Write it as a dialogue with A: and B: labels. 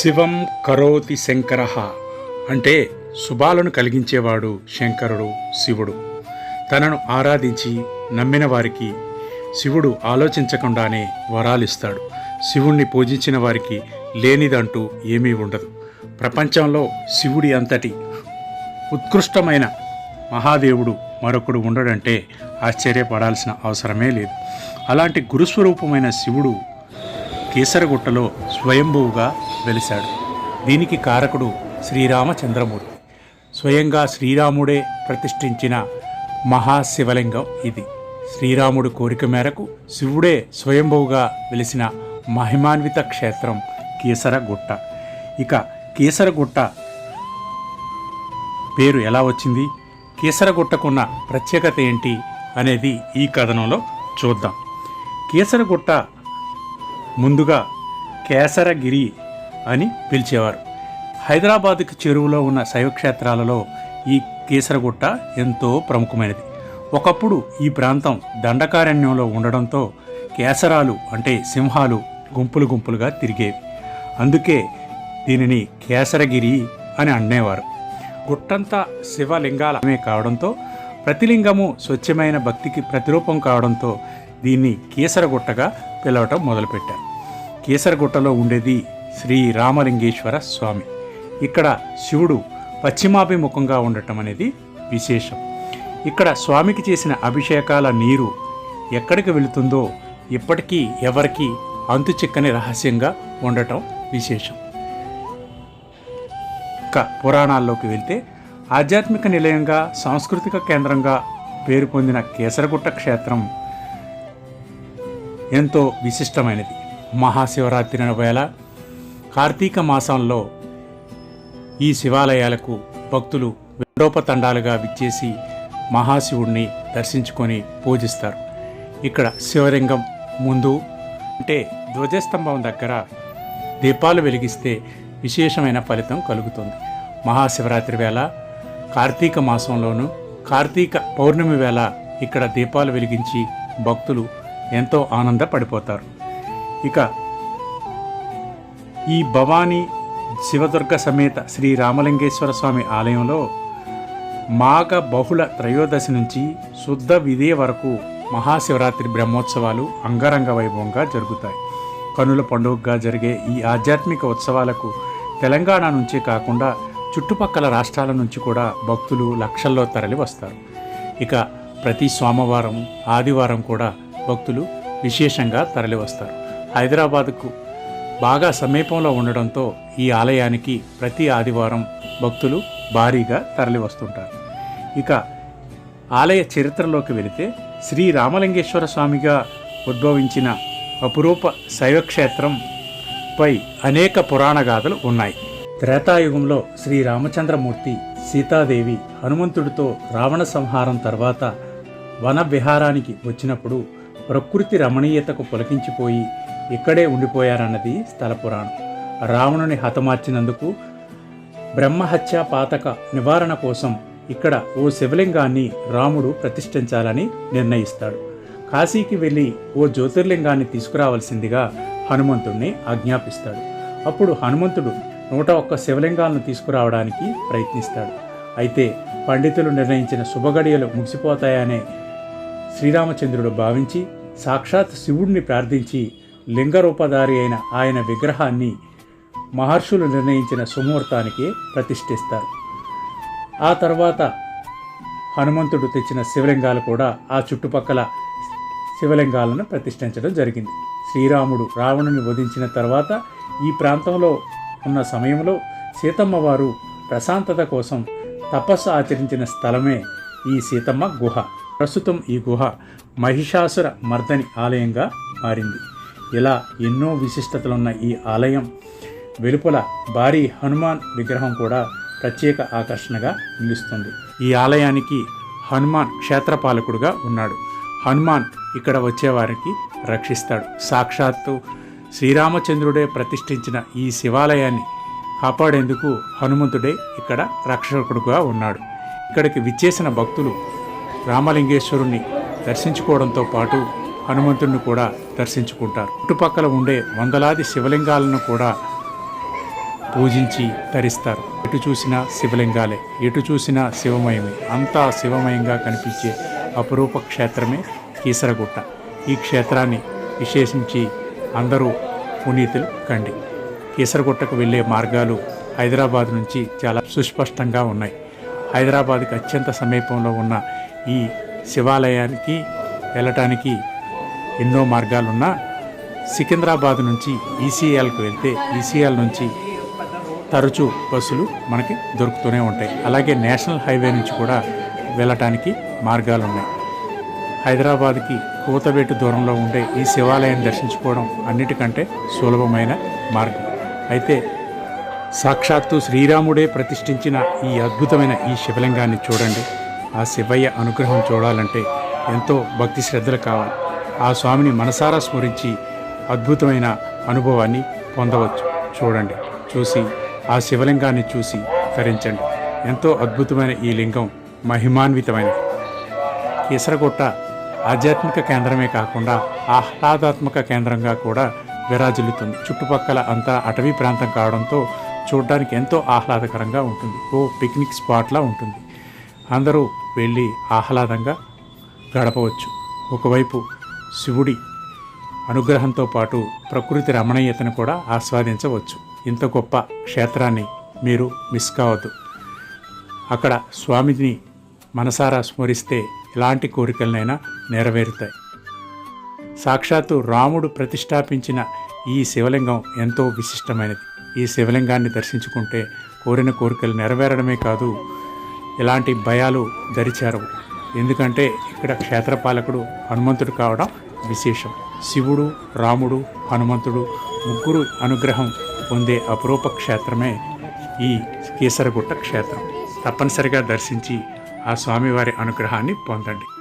A: శివం కరోతి శంకర అంటే శుభాలను కలిగించేవాడు శంకరుడు శివుడు. తనను ఆరాధించి నమ్మిన వారికి శివుడు ఆలోచించకుండానే వరాలిస్తాడు. శివుణ్ణి పూజించిన వారికి లేనిదంటూ ఏమీ ఉండదు. ప్రపంచంలో శివుడి అంతటి ఉత్కృష్టమైన మహాదేవుడు మరొకడు ఉండడంటే ఆశ్చర్యపడాల్సిన అవసరమే లేదు. అలాంటి గురుస్వరూపమైన శివుడు కేసరగుట్టలో స్వయంభువుగా వెలిశాడు. దీనికి కారకుడు శ్రీరామచంద్రమూర్తి. స్వయంగా శ్రీరాముడే ప్రతిష్ఠించిన మహాశివలింగం ఇది. శ్రీరాముడు కోరిక మేరకు శివుడే స్వయంభువుగా వెలిసిన మహిమాన్విత క్షేత్రం కీసరగుట్ట. ఇక కేసరగుట్ట పేరు ఎలా వచ్చింది? కీసరగుట్టకున్న ప్రత్యేకత ఏంటి అనేది ఈ కథనంలో చూద్దాం. కీసరగుట్ట ముందుగా కేసరగిరి అని పిలిచేవారు. హైదరాబాద్కి చెరువులో ఉన్న శైవక్షేత్రాలలో ఈ కేసరగుట్ట ఎంతో ప్రముఖమైనది. ఒకప్పుడు ఈ ప్రాంతం దండకారణ్యంలో ఉండడంతో కేసరాలు అంటే సింహాలు గుంపులు గుంపులుగా తిరిగేవి. అందుకే దీనిని కేసరగిరి అని అనేవారు. గుట్టంతా శివలింగాలమే కావడంతో ప్రతిలింగము స్వచ్ఛమైన భక్తికి ప్రతిరూపం కావడంతో దీన్ని కీసరగుట్టగా పిలవటం మొదలుపెట్టారు. కీసరగుట్టలో ఉండేది శ్రీ రామలింగేశ్వర స్వామి. ఇక్కడ శివుడు పశ్చిమాభిముఖంగా ఉండటం అనేది విశేషం. ఇక్కడ స్వామికి చేసిన అభిషేకాల నీరు ఎక్కడికి వెళుతుందో ఇప్పటికీ ఎవరికి అంతు చిక్కని రహస్యంగా ఉండటం విశేషం. ఇక పురాణాల్లోకి వెళ్తే ఆధ్యాత్మిక నిలయంగా సాంస్కృతిక కేంద్రంగా పేరు పొందిన కేసరగుట్ట క్షేత్రం ఎంతో విశిష్టమైనది. మహాశివరాత్రి వేళ కార్తీక మాసంలో ఈ శివాలయాలకు భక్తులు విండోపతండాలుగా విచ్చేసి మహాశివుణ్ణి దర్శించుకొని పూజిస్తారు. ఇక్కడ శివలింగం ముందు అంటే ధ్వజస్తంభం దగ్గర దీపాలు వెలిగిస్తే విశేషమైన ఫలితం కలుగుతుంది. మహాశివరాత్రి వేళ కార్తీక మాసంలోనూ కార్తీక పౌర్ణమి వేళ ఇక్కడ దీపాలు వెలిగించి భక్తులు ఎంతో ఆనందపడిపోతారు. ఇక ఈ భవానీ శివదుర్గ సమేత శ్రీ రామలింగేశ్వర స్వామి ఆలయంలో మాఘ బహుళ త్రయోదశి నుంచి శుద్ధ విదే వరకు మహాశివరాత్రి బ్రహ్మోత్సవాలు అంగరంగ వైభవంగా జరుగుతాయి. కనుల పండుగగా జరిగే ఈ ఆధ్యాత్మిక ఉత్సవాలకు తెలంగాణ నుంచే కాకుండా చుట్టుపక్కల రాష్ట్రాల నుంచి కూడా భక్తులు లక్షల్లో తరలి వస్తారు. ఇక ప్రతి సోమవారం ఆదివారం కూడా భక్తులు విశేషంగా తరలి వస్తారు. హైదరాబాద్కు బాగా సమీపంలో ఉండడంతో ఈ ఆలయానికి ప్రతి ఆదివారం భక్తులు భారీగా తరలి వస్తుంటారు ఇక ఆలయ చరిత్రలోకి వెళితే శ్రీ రామలింగేశ్వర స్వామిగా ఉద్భవించిన అపురూప శైవక్షేత్రంపై అనేక పురాణ గాథలు ఉన్నాయి. త్రేతాయుగంలో శ్రీ రామచంద్రమూర్తి సీతాదేవి హనుమంతుడితో రావణ సంహారం తర్వాత వన విహారానికి వచ్చినప్పుడు ప్రకృతి రమణీయతకు పులకించిపోయి ఇక్కడే ఉండిపోయారన్నది స్థల పురాణం. రావణుని హతమార్చినందుకు బ్రహ్మహత్య పాతక నివారణ కోసం ఇక్కడ ఓ శివలింగాన్ని రాముడు ప్రతిష్ఠించాలని నిర్ణయిస్తాడు. కాశీకి వెళ్ళి ఓ జ్యోతిర్లింగాన్ని తీసుకురావలసిందిగా హనుమంతుణ్ణి ఆజ్ఞాపిస్తాడు. అప్పుడు హనుమంతుడు నూట ఒక్క శివలింగాలను తీసుకురావడానికి ప్రయత్నిస్తాడు. అయితే పండితులు నిర్ణయించిన శుభగడియలు ముగిసిపోతాయనే శ్రీరామచంద్రుడు భావించి సాక్షాత్ శివుణ్ణి ప్రార్థించి లింగరూపధారి అయిన ఆయన విగ్రహాన్ని మహర్షులు నిర్ణయించిన సుముహూర్తానికి ప్రతిష్ఠిస్తారు. ఆ తర్వాత హనుమంతుడు తెచ్చిన శివలింగాలు కూడా ఆ చుట్టుపక్కల శివలింగాలను ప్రతిష్ఠించడం జరిగింది. శ్రీరాముడు రావణుని వధించిన తర్వాత ఈ ప్రాంతంలో ఉన్న సమయంలో సీతమ్మ వారు ప్రశాంతత కోసం తపస్సు ఆచరించిన స్థలమే ఈ సీతమ్మ గుహ. ప్రస్తుతం ఈ గుహ మహిషాసుర మర్దని ఆలయంగా మారింది. ఇలా ఎన్నో విశిష్టతలున్న ఈ ఆలయం వెలుపల భారీ హనుమాన్ విగ్రహం కూడా ప్రత్యేక ఆకర్షణగా నిలుస్తుంది. ఈ ఆలయానికి హనుమాన్ క్షేత్రపాలకుడుగా ఉన్నాడు. హనుమాన్ ఇక్కడ వచ్చేవారికి రక్షిస్తాడు. సాక్షాత్తు శ్రీరామచంద్రుడే ప్రతిష్ఠించిన ఈ శివాలయాన్ని కాపాడేందుకు హనుమంతుడే ఇక్కడ రక్షకుడుగా ఉన్నాడు. ఇక్కడికి విచ్చేసిన భక్తులు రామలింగేశ్వరుణ్ణి దర్శించుకోవడంతో పాటు హనుమంతుడిని కూడా దర్శించుకుంటారు. చుట్టుపక్కల ఉండే వందలాది శివలింగాలను కూడా పూజించి ధరిస్తారు ఎటు చూసినా శివలింగాలే ఎటు చూసినా శివమయమే. అంతా శివమయంగా కనిపించే అపురూప క్షేత్రమే కీసరగుట్ట. ఈ క్షేత్రాన్ని విశేషించి అందరూ పునీతులు కండి. కీసరగుట్టకు వెళ్ళే మార్గాలు హైదరాబాద్ నుంచి చాలా సుస్పష్టంగా ఉన్నాయి. హైదరాబాద్కి అత్యంత సమీపంలో ఉన్న ఈ శివాలయానికి వెళ్ళటానికి ఎన్నో మార్గాలున్నా సికింద్రాబాద్ నుంచి ఈసీఎల్కి వెళ్తే ఈసీఎల్ నుంచి తరచూ బస్సులు మనకి దొరుకుతూనే ఉంటాయి. అలాగే నేషనల్ హైవే నుంచి కూడా వెళ్ళటానికి మార్గాలు ఉన్నాయి హైదరాబాద్కి కూతబెట్టు దూరంలో ఉండే ఈ శివాలయం దర్శించుకోవడం అన్నిటికంటే సులభమైన మార్గం. అయితే సాక్షాత్తు శ్రీరాముడే ప్రతిష్ఠించిన ఈ అద్భుతమైన ఈ శివలింగాన్ని చూడండి. ఆ శివయ్య అనుగ్రహం చూడాలంటే ఎంతో భక్తి శ్రద్ధలు కావాలి. ఆ స్వామిని మనసారా స్మరించి అద్భుతమైన అనుభవాన్ని పొందవచ్చు. చూడండి చూసి ఆ శివలింగాన్ని చూసి తరించండి. ఎంతో అద్భుతమైన ఈ లింగం మహిమాన్వితమైనది. కీసరగుట్ట ఆధ్యాత్మిక కేంద్రమే కాకుండా ఆహ్లాదాత్మక కేంద్రంగా కూడా విరాజిల్లుతుంది. చుట్టుపక్కల అంతా అటవీ ప్రాంతం కావడంతో చూడడానికి ఎంతో ఆహ్లాదకరంగా ఉంటుంది. ఓ పిక్నిక్ స్పాట్లా ఉంటుంది. అందరూ వెళ్ళి ఆహ్లాదంగా గడపవచ్చు. ఒకవైపు శివుడి అనుగ్రహంతో పాటు ప్రకృతి రమణీయతను కూడా ఆస్వాదించవచ్చు. ఇంత గొప్ప క్షేత్రాన్ని మీరు మిస్ కావద్దు. అక్కడ స్వామిని మనసారా స్మరిస్తే ఎలాంటి కోరికలనైనా నెరవేరుతాయి. సాక్షాత్తు రాముడు ప్రతిష్టాపించిన ఈ శివలింగం ఎంతో విశిష్టమైనది. ఈ శివలింగాన్ని దర్శించుకుంటే కోరిన కోరికలు నెరవేరడమే కాదు ఎలాంటి భయాలు దరిచారవు. ఎందుకంటే ఇక్కడ క్షేత్రపాలకుడు హనుమంతుడు కావడం విశేషం. శివుడు రాముడు హనుమంతుడు ముగ్గురు అనుగ్రహం పొందే అపురూప క్షేత్రమే ఈ కీసరగుట్ట క్షేత్రం. తప్పనిసరిగా దర్శించి ఆ స్వామివారి అనుగ్రహాన్ని పొందండి.